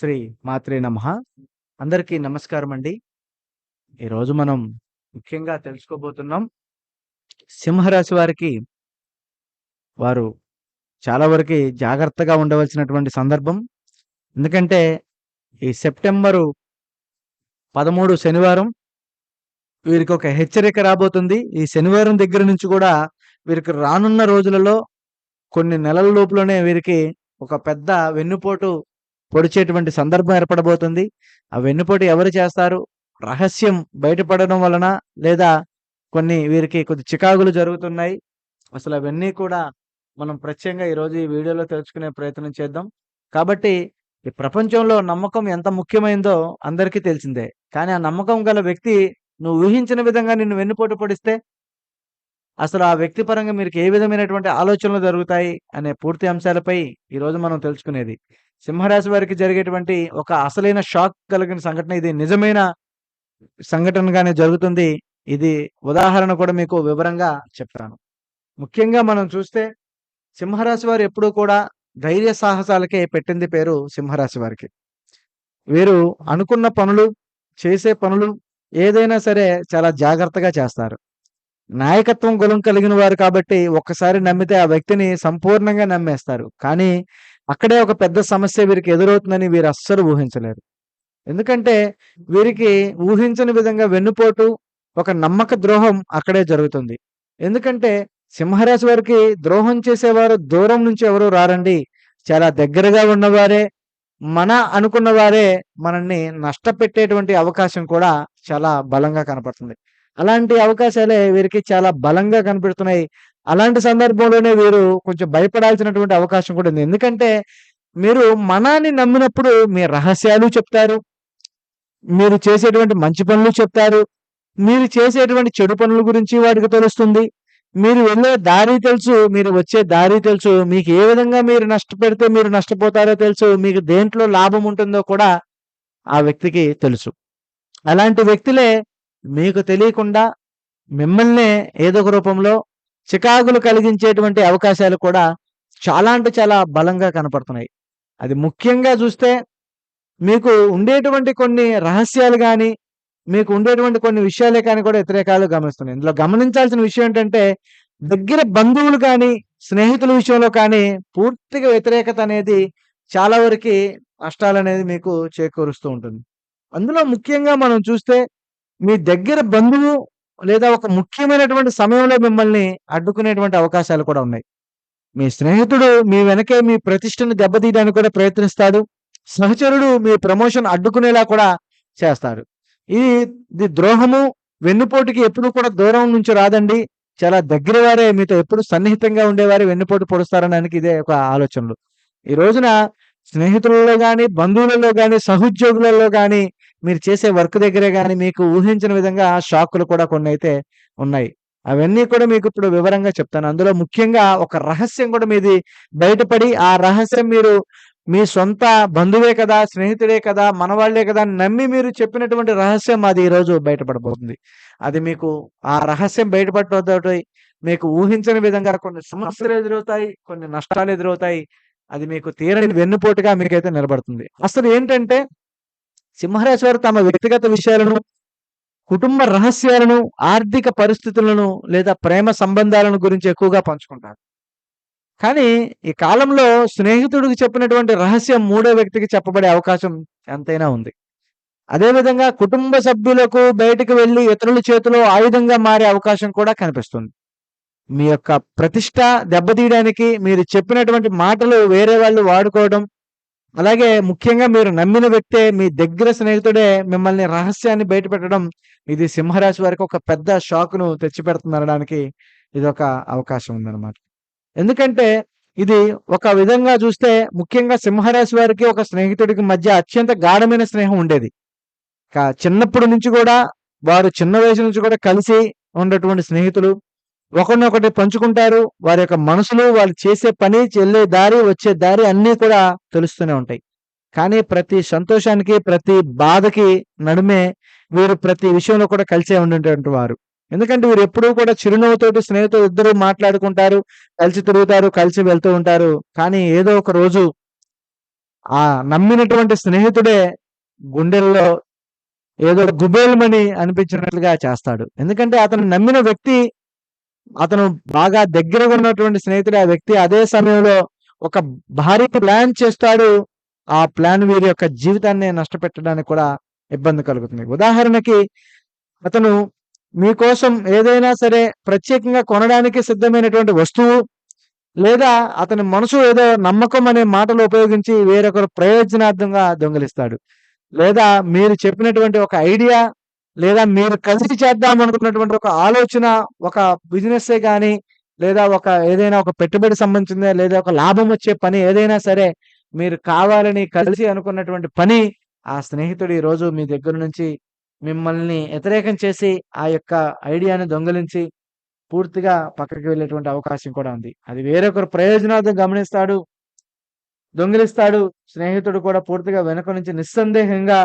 శ్రీ మాత్రే నమ. అందరికీ నమస్కారం అండి ఈరోజు మనం ముఖ్యంగా తెలుసుకోబోతున్నాం సింహరాశి వారికి వారు చాలా వరకు జాగ్రత్తగా ఉండవలసినటువంటి సందర్భం. ఎందుకంటే ఈ సెప్టెంబరు పదమూడు శనివారం వీరికి ఒక హెచ్చరిక రాబోతుంది. ఈ శనివారం దగ్గర నుంచి కూడా వీరికి రానున్న రోజులలో కొన్ని నెలల లోపులోనే వీరికి ఒక పెద్ద వెన్నుపోటు పొడిచేటువంటి సందర్భం ఏర్పడబోతుంది. ఆ వెన్నుపోటు ఎవరు చేస్తారు? రహస్యం బయటపడడం వలన లేదా కొన్ని వీరికి కొద్ది చికాకులు జరుగుతున్నాయి. అసలు అవన్నీ కూడా మనం ప్రత్యేకంగా ఈరోజు ఈ వీడియోలో తెలుసుకునే ప్రయత్నం చేద్దాం. కాబట్టి ఈ ప్రపంచంలో నమ్మకం ఎంత ముఖ్యమైందో అందరికీ తెలిసిందే. కానీ ఆ నమ్మకం గల వ్యక్తి నువ్వు ఊహించిన విధంగా నిన్ను వెన్నుపోటు పొడిస్తే అసలు ఆ వ్యక్తి పరంగా మీకు ఏ విధమైనటువంటి ఆలోచనలు జరుగుతాయి అనే పూర్తి అంశాలపై ఈరోజు మనం తెలుసుకునేది. సింహరాశి వారికి జరిగేటువంటి ఒక అసలైన షాక్ కలిగిన సంఘటన ఇది నిజమైన సంఘటనగానే జరుగుతుంది. ఇది ఉదాహరణ కూడా మీకు వివరంగా చెప్తాను. ముఖ్యంగా మనం చూస్తే సింహరాశి వారు ఎప్పుడూ కూడా ధైర్య సాహసాలకే పెట్టింది పేరు సింహరాశి వారికి. వీరు అనుకున్న పనులు చేసే పనులు ఏదైనా సరే చాలా జాగ్రత్తగా చేస్తారు. నాయకత్వం గుణం కలిగిన వారు కాబట్టి ఒక్కసారి నమ్మితే ఆ వ్యక్తిని సంపూర్ణంగా నమ్మేస్తారు. కానీ అక్కడే ఒక పెద్ద సమస్య వీరికి ఎదురవుతుందని వీరు అస్సలు ఊహించలేరు. ఎందుకంటే వీరికి ఊహించని విధంగా వెన్నుపోటు ఒక నమ్మక ద్రోహం అక్కడే జరుగుతుంది. ఎందుకంటే సింహరాశి వారికి ద్రోహం చేసేవారు దూరం నుంచి ఎవరు రారండి. చాలా దగ్గరగా ఉన్నవారే మన అనుకున్న వారే మనల్ని నష్టపెట్టేటువంటి అవకాశం కూడా చాలా బలంగా కనపడుతుంది. అలాంటి అవకాశాలే వీరికి చాలా బలంగా కనిపెడుతున్నాయి. అలాంటి సందర్భంలోనే వీరు కొంచెం భయపడాల్సినటువంటి అవకాశం కూడా ఉంది. ఎందుకంటే మీరు మనాన్ని నమ్మినప్పుడు మీ రహస్యాలు చెప్తారు. మీరు చేసేటువంటి మంచి పనులు చెప్తారు. మీరు చేసేటువంటి చెడు పనుల గురించి వాడికి తెలుస్తుంది. మీరు వెళ్ళే దారి తెలుసు మీరు వచ్చే దారి తెలుసు. మీకు ఏ విధంగా మీరు నష్టపెడితే మీరు నష్టపోతారో తెలుసు. మీకు దేంట్లో లాభం ఉంటుందో కూడా ఆ వ్యక్తికి తెలుసు. అలాంటి వ్యక్తులే మీకు తెలియకుండా మిమ్మల్నే ఏదో ఒక రూపంలో చికాకులు కలిగించేటువంటి అవకాశాలు కూడా చాలా అంటే చాలా బలంగా కనపడుతున్నాయి. అది ముఖ్యంగా చూస్తే మీకు ఉండేటువంటి కొన్ని రహస్యాలు కానీ మీకు ఉండేటువంటి కొన్ని విషయాలే కానీ కూడా వ్యతిరేకాలు గమనిస్తున్నాయి. ఇందులో గమనించాల్సిన విషయం ఏంటంటే దగ్గర బంధువులు కానీ స్నేహితుల విషయంలో కానీ పూర్తిగా వ్యతిరేకత అనేది చాలా వరకు నష్టాలు అనేది మీకు చేకూరుస్తూ ఉంటుంది. అందులో ముఖ్యంగా మనం చూస్తే మీ దగ్గర బంధువు లేదా ఒక ముఖ్యమైనటువంటి సమయంలో మిమ్మల్ని అడ్డుకునేటువంటి అవకాశాలు కూడా ఉన్నాయి. మీ స్నేహితుడు మీ వెనకే మీ ప్రతిష్టను దెబ్బతీయడానికి కూడా ప్రయత్నిస్తాడు. సహచరుడు మీ ప్రమోషన్ అడ్డుకునేలా కూడా చేస్తాడు. ఇది ఇది ద్రోహము వెన్నుపోటుకి ఎప్పుడు కూడా దూరం నుంచి రాదండి. చాలా దగ్గర వారే మీతో ఎప్పుడు సన్నిహితంగా ఉండేవారే వెన్నుపోటు పొడుస్తారనడానికి ఇదే ఒక ఆలోచనలు. ఈ రోజున స్నేహితులలో కానీ బంధువులలో కానీ సహోద్యోగులలో కానీ మీరు చేసే వర్క్ దగ్గరే కానీ మీకు ఊహించిన విధంగా షాకులు కూడా కొన్ని అయితే ఉన్నాయి. అవన్నీ కూడా మీకు ఇప్పుడు వివరంగా చెప్తాను. అందులో ముఖ్యంగా ఒక రహస్యం కూడా మీది బయటపడి ఆ రహస్యం మీరు మీ సొంత బంధువే కదా స్నేహితుడే కదా మనవాళ్ళే కదా అని నమ్మి మీరు చెప్పినటువంటి రహస్యం అది ఈరోజు బయటపడబోతుంది. అది మీకు ఆ రహస్యం బయటపడటంతో మీకు ఊహించని విధంగా కొన్ని సమస్యలు ఎదురవుతాయి కొన్ని నష్టాలు ఎదురవుతాయి. అది మీకు తీరని వెన్నుపోటుగా మీకైతే నిలబడుతుంది. అసలు ఏంటంటే సింహరాశి వారు తమ వ్యక్తిగత విషయాలను కుటుంబ రహస్యాలను ఆర్థిక పరిస్థితులను లేదా ప్రేమ సంబంధాలను గురించి ఎక్కువగా పంచుకుంటారు. కానీ ఈ కాలంలో స్నేహితుడికి చెప్పినటువంటి రహస్యం మూడో వ్యక్తికి చెప్పబడే అవకాశం ఎంతైనా ఉంది. అదేవిధంగా కుటుంబ సభ్యులకు బయటకు వెళ్ళి ఇతరుల చేతిలో ఆయుధంగా మారే అవకాశం కూడా కనిపిస్తుంది. మీ యొక్క ప్రతిష్ట దెబ్బతీయడానికి మీరు చెప్పినటువంటి మాటలు వేరే వాళ్ళు వాడుకోవడం అలాగే ముఖ్యంగా మీరు నమ్మిన వ్యక్తే మీ దగ్గర స్నేహితుడే మిమ్మల్ని రహస్యాన్ని బయటపెట్టడం ఇది సింహరాశి వారికి ఒక పెద్ద షాక్ను తెచ్చిపెడుతుంది అనడానికి ఇది ఒక అవకాశం ఉందన్నమాట. ఎందుకంటే ఇది ఒక విధంగా చూస్తే ముఖ్యంగా సింహరాశి వారికి ఒక స్నేహితుడికి మధ్య అత్యంత గాఢమైన స్నేహం ఉండేది. చిన్నప్పటి నుంచి కూడా వారు చిన్న వయసు నుంచి కూడా కలిసి ఉన్నటువంటి స్నేహితులు ఒకరినొకటి పంచుకుంటారు వారి యొక్క మనసులు వాళ్ళు చేసే పని చెల్లే దారి వచ్చే దారి అన్నీ కూడా తెలుస్తూనే ఉంటాయి. కానీ ప్రతి సంతోషానికి ప్రతి బాధకి నడుమే వీరు ప్రతి విషయంలో కూడా కలిసే ఉండేటువంటి వారు. ఎందుకంటే వీరు ఎప్పుడూ కూడా చిరునవ్వుతోటి స్నేహితులు ఇద్దరు మాట్లాడుకుంటారు కలిసి తిరుగుతారు కలిసి వెళ్తూ ఉంటారు. కానీ ఏదో ఒక రోజు ఆ నమ్మినటువంటి స్నేహితుడే గుండెల్లో ఏదో గుబేలమని అనిపించినట్లుగా చేస్తాడు. ఎందుకంటే అతను నమ్మిన వ్యక్తి అతను బాగా దగ్గరగా ఉన్నటువంటి స్నేహితుడు. ఆ వ్యక్తి అదే సమయంలో ఒక భారీ ప్లాన్ చేస్తాడు. ఆ ప్లాన్ వీరి యొక్క జీవితాన్ని నష్టపెట్టడానికి కూడా ఇబ్బంది కలుగుతుంది. ఉదాహరణకి అతను మీకోసం ఏదైనా సరే ప్రత్యేకంగా కొనడానికి సిద్ధమైనటువంటి వస్తువు లేదా అతని మనసు ఏదో నమ్మకం అనే మాటలు ఉపయోగించి వేరొకరు ప్రయోజనార్థంగా దొంగిలిస్తాడు. లేదా మీరు చెప్పినటువంటి ఒక ఐడియా లేదా మీరు కలిసి చేద్దాం అనుకున్నటువంటి ఒక ఆలోచన ఒక బిజినెస్ కానీ లేదా ఒక ఏదైనా ఒక పెట్టుబడి సంబంధించిందే లేదా ఒక లాభం వచ్చే పని ఏదైనా సరే మీరు కావాలని కలిసి అనుకున్నటువంటి పని ఆ స్నేహితుడు ఈరోజు రోజు మీ దగ్గర నుంచి మిమ్మల్ని వ్యతిరేకం చేసి ఆ యొక్క ఐడియాని దొంగిలించి పూర్తిగా పక్కకి వెళ్ళేటువంటి అవకాశం కూడా ఉంది. అది వేరొకరు ప్రయోజనార్థం గమనిస్తాడు దొంగిలిస్తాడు స్నేహితుడు కూడా పూర్తిగా వెనుక నుంచి నిస్సందేహంగా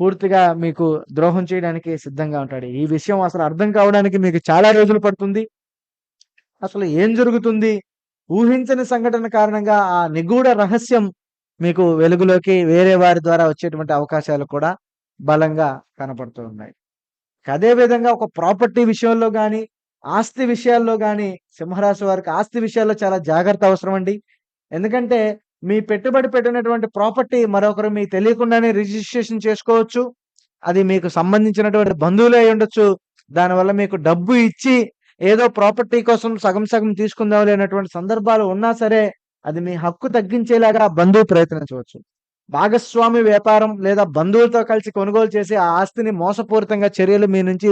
పూర్తిగా మీకు ద్రోహం చేయడానికి సిద్ధంగా ఉంటాడు. ఈ విషయం అసలు అర్థం కావడానికి మీకు చాలా రోజులు పడుతుంది. అసలు ఏం జరుగుతుంది? ఊహించని సంఘటన కారణంగా ఆ నిగూఢ రహస్యం మీకు వెలుగులోకి వేరే వారి ద్వారా వచ్చేటువంటి అవకాశాలు కూడా బలంగా కనపడుతూ ఉన్నాయి. అదే విధంగా ఒక ప్రాపర్టీ విషయంలో కానీ ఆస్తి విషయాల్లో కానీ సింహరాశి వారికి ఆస్తి విషయాల్లో చాలా జాగ్రత్త అవసరం అండి. ఎందుకంటే మీ పెట్టుబడి పెట్టినటువంటి ప్రాపర్టీ మరొకరు మీకు తెలియకుండానే రిజిస్ట్రేషన్ చేసుకోవచ్చు. అది మీకు సంబంధించినటువంటి బంధువులే అయి ఉండొచ్చు. దానివల్ల మీకు డబ్బు ఇచ్చి ఏదో ప్రాపర్టీ కోసం సగం సగం తీసుకుందాం లేనటువంటి సందర్భాలు ఉన్నా సరే అది మీ హక్కు తగ్గించేలాగా బంధువు ప్రయత్నించవచ్చు. భాగస్వామి వ్యాపారం లేదా బంధువులతో కలిసి కొనుగోలు చేసి ఆ ఆస్తిని మోసపూరితంగా చర్యలు మీ నుంచి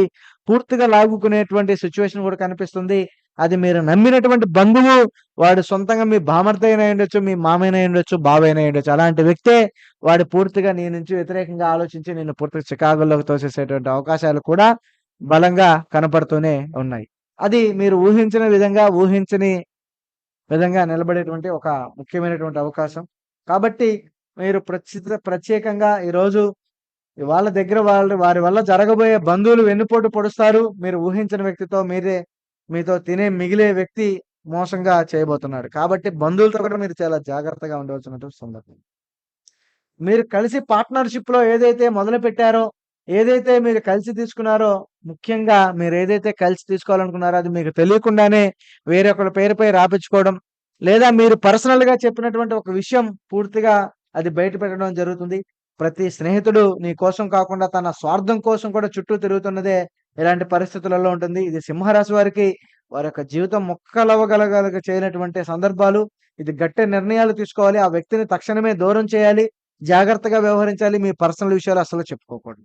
పూర్తిగా లాగుకునేటువంటి సిచ్యువేషన్ కూడా కనిపిస్తుంది. అది మీరు నమ్మినటువంటి బంధువు వాడు సొంతంగా మీ బామర్దైన ఉండొచ్చు మీ మామైన ఉండొచ్చు బావైన ఉండొచ్చు. అలాంటి వ్యక్తే వాడు పూర్తిగా నీ నుంచి వ్యతిరేకంగా ఆలోచించి నేను పూర్తిగా చికాగోలోకి తోసేసేటువంటి అవకాశాలు కూడా బలంగా కనపడుతూనే ఉన్నాయి. అది మీరు ఊహించిన విధంగా ఊహించని విధంగా నిలబడేటువంటి ఒక ముఖ్యమైనటువంటి అవకాశం. కాబట్టి మీరు ప్రత్యేక ప్రత్యేకంగా ఈరోజు వాళ్ళ దగ్గర వాళ్ళ వారి వల్ల జరగబోయే బంధువులు వెన్నుపోటు పొడుస్తారు. మీరు ఊహించిన వ్యక్తితో మీరే మీతో తినే మిగిలే వ్యక్తి మోసంగా చేయబోతున్నాడు కాబట్టి బంధువులతో కూడా మీరు చాలా జాగ్రత్తగా ఉండవలసినటువంటి సందర్భం. మీరు కలిసి పార్ట్నర్షిప్లో ఏదైతే మొదలు పెట్టారో ఏదైతే మీరు కలిసి తీసుకున్నారో ముఖ్యంగా మీరు ఏదైతే కలిసి తీసుకోవాలనుకున్నారో అది మీకు తెలియకుండానే వేరొకరి పేరుపై రాపించుకోవడం లేదా మీరు పర్సనల్గా చెప్పినటువంటి ఒక విషయం పూర్తిగా అది బయట పెట్టడం జరుగుతుంది. ప్రతి స్నేహితుడు నీ కోసం కాకుండా తన స్వార్థం కోసం కూడా చుట్టూ తిరుగుతున్నదే ఎలాంటి పరిస్థితులలో ఉంటుంది. ఇది సింహరాశి వారికి వారి యొక్క జీవితం మొక్కలవగలగలగ చేయనటువంటి సందర్భాలు. ఇది గట్టి నిర్ణయాలు తీసుకోవాలి. ఆ వ్యక్తిని తక్షణమే దూరం చేయాలి. జాగ్రత్తగా వ్యవహరించాలి. మీ పర్సనల్ విషయాలు అసలు చెప్పుకోకూడదు.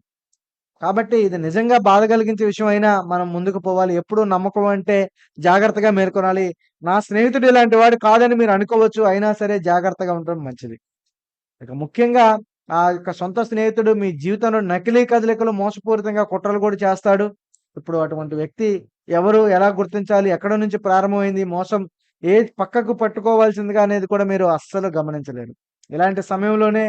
కాబట్టి ఇది నిజంగా బాధ కలిగించే విషయం అయినా మనం ముందుకు పోవాలి. ఎప్పుడు నమ్మకం అంటే జాగ్రత్తగా మేల్కొనాలి. నా స్నేహితుడు ఇలాంటి వాడు కాదని మీరు అనుకోవచ్చు. అయినా సరే జాగ్రత్తగా ఉండడం మంచిది. ఇక ముఖ్యంగా ఆ యొక్క సొంత స్నేహితుడు మీ జీవితంలో నకిలీ కదలికలు మోసపూరితంగా కుట్రలు కూడా చేస్తాడు. ఇప్పుడు అటువంటి వ్యక్తి ఎవరు ఎలా గుర్తించాలి ఎక్కడ నుంచి ప్రారంభమైంది మోసం ఏ పక్కకు పట్టుకోవాల్సిందిగా అనేది కూడా మీరు అస్సలు గమనించలేరు. ఇలాంటి సమయంలోనే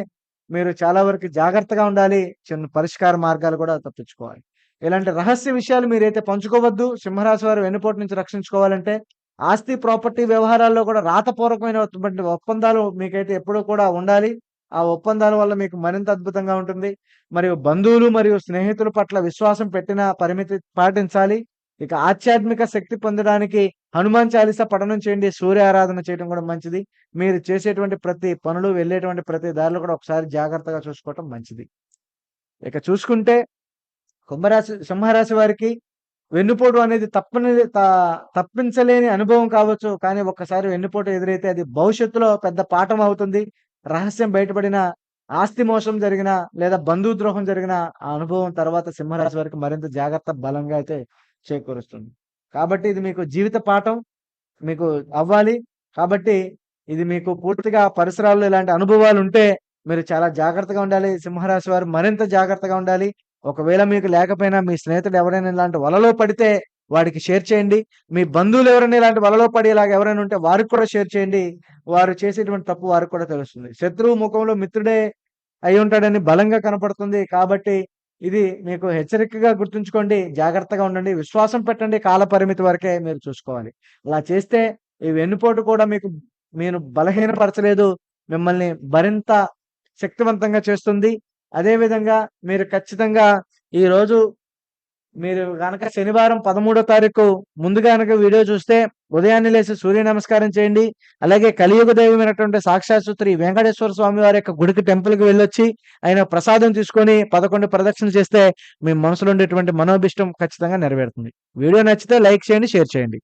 మీరు చాలా వరకు జాగ్రత్తగా ఉండాలి చిన్న పరిష్కార మార్గాలు కూడా తప్పించుకోవాలి. ఇలాంటి రహస్య విషయాలు మీరైతే పంచుకోవద్దు. సింహరాశి వారు వెన్నుపోటు నుంచి రక్షించుకోవాలంటే ఆస్తి ప్రాపర్టీ వ్యవహారాల్లో కూడా రాతపూర్వకమైనటువంటి ఒప్పందాలు మీకైతే ఎప్పుడూ కూడా ఉండాలి. ఆ ఒప్పందాల వల్ల మీకు మరింత అద్భుతంగా ఉంటుంది. మరియు బంధువులు మరియు స్నేహితుల పట్ల విశ్వాసం పెట్టిన పరిమితి పాటించాలి. ఇక ఆధ్యాత్మిక శక్తి పొందడానికి హనుమాన్ చాలీస పఠనం చేయండి. సూర్య ఆరాధన చేయడం కూడా మంచిది. మీరు చేసేటువంటి ప్రతి పనులు వెళ్ళేటువంటి ప్రతి దారిలో కూడా ఒకసారి జాగ్రత్తగా చూసుకోవటం మంచిది. ఇక చూసుకుంటే కుంభరాశి సింహరాశి వారికి వెన్నుపోటు అనేది తప్పని త- తప్పించలేని అనుభవం కావచ్చు. కానీ ఒక్కసారి వెన్నుపోటు ఎదురైతే అది భవిష్యత్తులో పెద్ద పాఠం అవుతుంది. రహస్యం బయటపడిన ఆస్తి మోసం జరిగిన లేదా బంధువు ద్రోహం జరిగిన ఆ అనుభవం తర్వాత సింహరాశి వారికి మరింత జాగ్రత్త బలంగా అయితే చేకూరుస్తుంది. కాబట్టి ఇది మీకు జీవిత పాఠం మీకు అవ్వాలి. కాబట్టి ఇది మీకు పూర్తిగా పరిసరాల్లో ఇలాంటి అనుభవాలు ఉంటే మీరు చాలా జాగ్రత్తగా ఉండాలి. సింహరాశి వారు మరింత జాగ్రత్తగా ఉండాలి. ఒకవేళ మీకు లేకపోయినా మీ స్నేహితుడు ఎవరైనా ఇలాంటి వలలో పడితే వాడికి షేర్ చేయండి. మీ బంధువులు ఎవరైనా ఇలాంటి వలలో పడేలాగా ఎవరైనా ఉంటే వారికి కూడా షేర్ చేయండి. వారు చేసేటువంటి తప్పు వారికి కూడా తెలుస్తుంది. శత్రువు ముఖంలో మిత్రుడే అయి ఉంటాడని బలంగా కనపడుతుంది. కాబట్టి ఇది మీకు హెచ్చరికగా గుర్తుంచుకోండి. జాగ్రత్తగా ఉండండి. విశ్వాసం పెట్టండి. కాల పరిమితి వరకే మీరు చూసుకోవాలి. అలా చేస్తే ఈ వెన్నుపోటు కూడా మీకు మీరు బలహీనపరచలేదు. మిమ్మల్ని మరింత శక్తివంతంగా చేస్తుంది. అదేవిధంగా మీరు ఖచ్చితంగా ఈరోజు మీరు గనక శనివారం పదమూడో తారీఖు ముందు గనక వీడియో చూస్తే ఉదయాన్నే లేచి సూర్య నమస్కారం చేయండి. అలాగే కలియుగ దైవమైనటువంటి సాక్షాత్ శ్రీ వెంకటేశ్వర స్వామి వారి యొక్క గుడికి టెంపుల్కి వెళ్ళొచ్చి ఆయన ప్రసాదం తీసుకొని పదకొండు ప్రదక్షిణ చేస్తే మీ మనసులో ఉండేటువంటి మనోభిష్టం ఖచ్చితంగా నెరవేరుతుంది. వీడియో నచ్చితే లైక్ చేయండి షేర్ చేయండి.